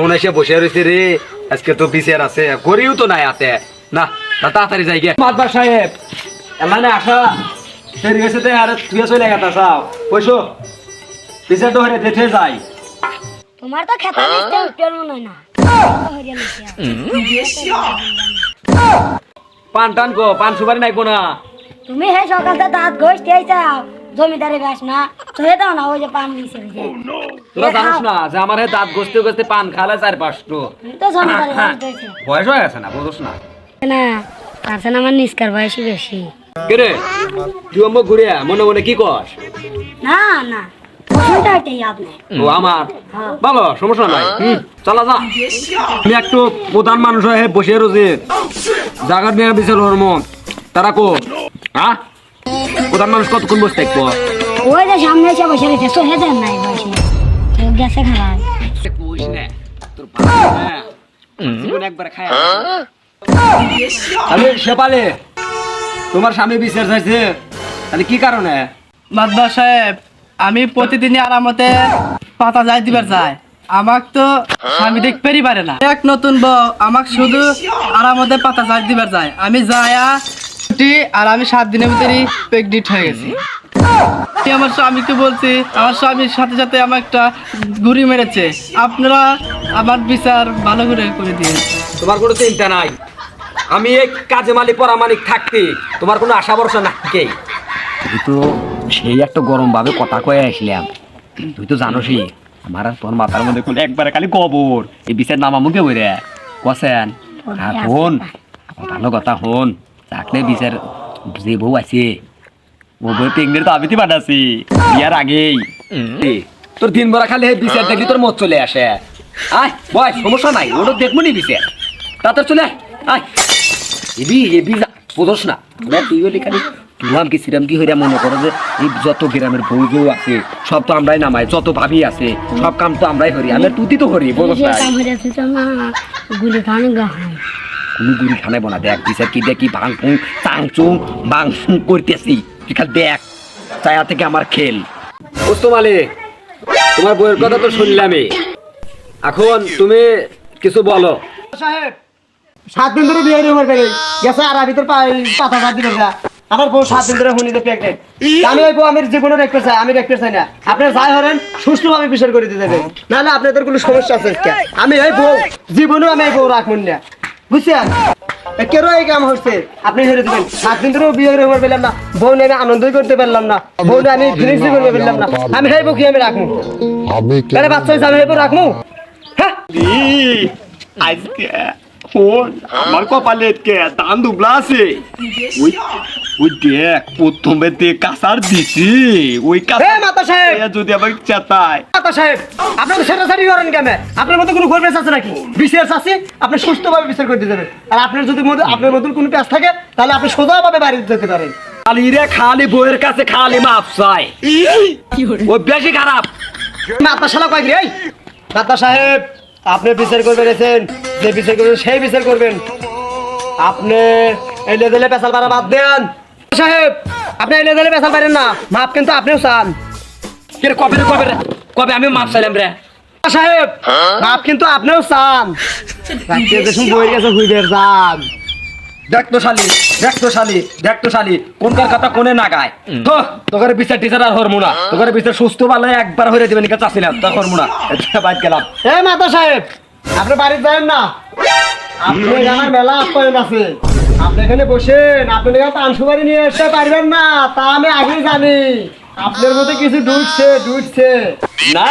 কখন এসে বসে রয়েছে রে। আজকে তো বিচার আছে করিও তো নাই হাতে। না তাড়াতাড়ি যাই গে। মাতবার সাহেব এলানে আসা। দেরি হয়েছে তো আর তুই চলে গেতা চাও। পয়সো বিচার তো হরে দেখে যাই তোমার তো খেতা নিতে উঠতেও মনে না। পান টান গো পান সুপারি নাই না। তুমি হে সকালতে দাঁত ঘষতে চাও জমিদারে গাছ না চলে দাও না ওই যে পান দিছে তোরা জানিস না যে আমার দাঁত ঘষতে ঘষতে পান খালে চার পাঁচটো। তো জমিদারে গাছ দিয়েছে বয়স হয়ে গেছে না বুঝোস না। না আমার নিষ্কার বয়সী বেশি। কে রে? তুই ঘুরে মনে মনে কি কর না না ও আমার? হ্যাঁ। ভালো সমস্যা নাই। চলা যা। আমি একটু প্রধান মানুষ হয়ে বসে রয়েছে জাগার নিয়ে বিচার হরম তারা কো? হ্যাঁ প্রধান মানুষ কতক্ষণ বসে থাকব? ওই যে সামনে এসে বসে রয়েছে চলে দেন নাই বয়সে। তো গেছে খারাপ কইস না তোর বাবা হ্যাঁ, একবার খায় আমি সেপালে তোমার স্বামী বিচার চাইছে। তাহলে কি কারণে? মাদবা সাহেব আমি প্রতিদিনই আরামতে পাতা যাই দিবার চাই আমাক তো স্বামী দেখতেই পারে না। এক নতুন বউ আমাক শুধু আরামতে পাতা যাই দিবার যায়। আমি যায়া ছুটি আর আমি সাত দিনের ভিতরেই প্রেগনেন্ট হয়ে গেছি। আমার স্বামীকে বলছি আমার স্বামীর সাথে সাথে আমার একটা ঘুরি মেরেছে। আপনারা আমার বিচার ভালো করে করে দিয়ে তোমার কোনো চিন্তা নাই। আমি এই কাজে মালিক পরামানিক থাকতে তোমার কোনো আশা ভরসা নাকি তুই তো সেই একটা গরম ভাবে কথা কয়ে আসলাম। তুই তো জানোসই আমার আর তোর মাথার মধ্যে কোন একবারে খালি কবর। এই বিচার নামা মুখে বইরে। কছেন আর হন ভালো কথা হন থাকলে বিচার যে বউ আছে ও বউ পেঙ্গের তো আমি তো পাঠাছি বিয়ার আগেই। তোর দিন ভরা খালি বিচার দেখলি তোর মত চলে আসে আয় বয় সমস্যা নাই ওটা দেখব নি বিচার তাড়াতাড়ি চলে আয় এবি এবি বোঝস না? তুই হলে খালি তুলাম কি সিরাম কি হইরা মনে করো যে এই যত গ্রামের বউ বউ আছে সব তো আমরাই নামাই যত ভাবি আছে সব কাম তো আমরাই করি আমরা তুই তো করি বোঝস না? না কোনো গুড়ি খানাই বনা দেখ বিচার কি দেখি ভাং ফুং চাং চুং বাং ফুং করতেছি। তুই খালি দেখ চায়া থেকে আমার খেল। বুঝতো মালিক তোমার বইয়ের কথা তো শুনলামই। এখন তুমি কিছু বলো। সাহেব সাত দিন ধরে বিয়ে হয়ে গেছে গেছে আর ভিতর পাতা সাত দিন যা আমার বউ সাত দিন ধরে হুনিতে প্রেগনেন্ট আমি ওই বউ আমি জীবনে রাখতে চাই আমি রাখতে চাই না। আপনি যাই হরেন সুষ্ঠুভাবে বিচার করে দিতে দেবেন নাহলে আপনাদের কোনো সমস্যা আছে আমি এই বউ জীবনেও আমি এই বউ রাখুন না। বুঝছেন? এ কেন এই কাম হচ্ছে? আপনি হেরে দিবেন সাত দিন ধরেও বিয়ে হয়ে পেলাম না। বউ আমি আনন্দই করতে পারলাম না। বউ আমি ফিনিশই করতে পারলাম না। আমি সেই কি আমি রাখব? আমি তাহলে বাচ্চা আমি এই রাখব? হ্যাঁ? আজকে ফোন আমার কপালে কে? দান দুবলা আছে। ওই ওই দেখ প্রথমে দেখ কাসার দিছি ওই কাসার মাতা সাহেব! যদি চেতায়। মাতা সাহেব আপনি তো সেটা সারি করেন কেন আপনার মতো কোনো গর্বেস আছে নাকি? বিশেষ আছে? আপনি সুস্থভাবে বিচার করতে যাবেন। আর আপনার যদি মধ্যে আপনার মতন কোনো প্যাস থাকে তাহলে আপনি সোজাভাবে বাড়ি যেতে পারেন। খালি রে খালি বইয়ের কাছে খালি মাপ চাই ও বেশি খারাপ। মাতা শালা কয় রে? মাতা সাহেব! আপনি বিচার করবেন এসেন। যে বিচার করবেন সেই বিচার করবেন। আপনি এলে দিলে পেশাল পাড়া বাদ দেন। সাহেব আপনি এলে দিলে পেশাল পারেন না। মাপ কিন্তু আপনিও চান। কবে রে কবে রে? কবে আমি মাপ চাইলাম রে? সাহেব মাপ কিন্তু আপনিও চান। রাত্রে বই গেছে হুইদের যান দেখ তো শালি দেখ শালি দেখ শালি কোনকার কথা কোনে না গায়? তো তোকে বিচার টিচার আর হরমু না বিচার সুস্থ ভালো একবার হয়ে দিবেন কে চাচ্ছিলাম তা হরমু না গেলাম। এ মাতা সাহেব আপনি বাড়িতে যাবেন না। আপনি আমার মেলা আপ্যায়ন আছে। আপনি এখানে বসেন আপনি পান সুপারি নিয়ে এসে পারবেন না তা আমি আগেই জানি। আপনার মধ্যে কিছু ঢুকছে ঢুকছে। না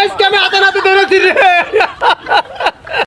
আজকে আমি হাতে নাতে ধরেছি রে